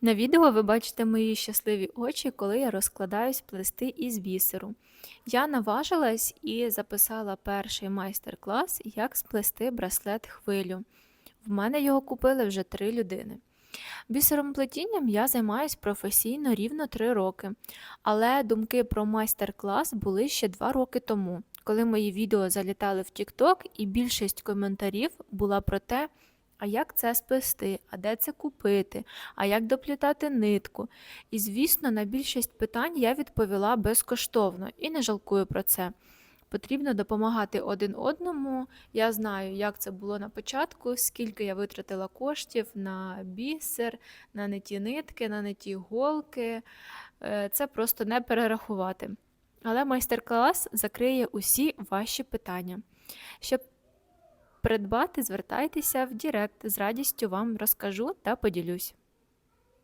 На відео ви бачите мої щасливі очі, коли я розкладаюсь плести із бісеру. Я наважилась і записала перший майстер-клас, як сплести браслет хвилю. В мене його купили вже три людини. Бісером плетінням я займаюсь професійно рівно три роки, але думки про майстер-клас були ще два роки тому, коли мої відео залітали в TikTok, і більшість коментарів була про те, а як це сплести, а де це купити, а як доплітати нитку. І, звісно, на більшість питань я відповіла безкоштовно і не жалкую про це. Потрібно допомагати один одному. Я знаю, як це було на початку, скільки я витратила коштів на бісер, на неті нитки, на неті голки. Е, Це просто не перерахувати. Але майстер-клас закриє усі ваші питання. Щоб придбати, звертайтеся в Дірект. З радістю вам розкажу та поділюсь.